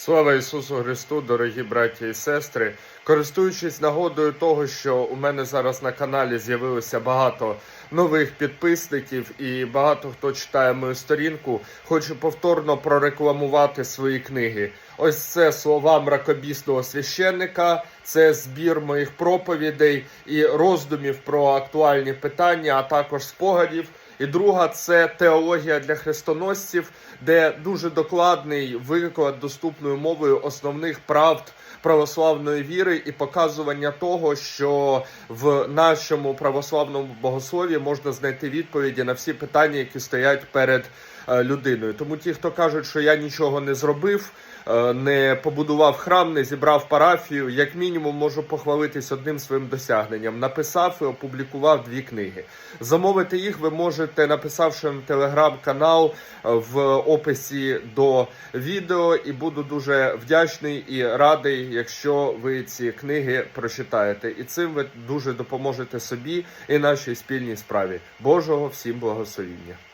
Слава Ісусу Христу, дорогі браті і сестри. Користуючись нагодою того, що у мене зараз на каналі з'явилося багато нових підписників і багато хто читає мою сторінку, хочу повторно прорекламувати свої книги. Ось це слова мракобісного священника, це збір моїх проповідей і роздумів про актуальні питання, а також спогадів. І друга це теологія для хрестоносців, де дуже докладний виклад доступною мовою основних правд православної віри і показування того, що в нашому православному богослові можна знайти відповіді на всі питання, які стоять перед е, людиною. Тому ті, хто кажуть, що я нічого не зробив, е, не побудував храм, не зібрав парафію, як мінімум можу похвалитись одним своїм досягненням. Написав і опублікував дві книги. Замовити їх ви можете, написавши на телеграм-канал е, в описі до відео, і буду дуже вдячний і радий, якщо ви ці книги прочитаєте. І цим ви дуже допоможете собі і нашій спільній справі. Божого всім благословіння.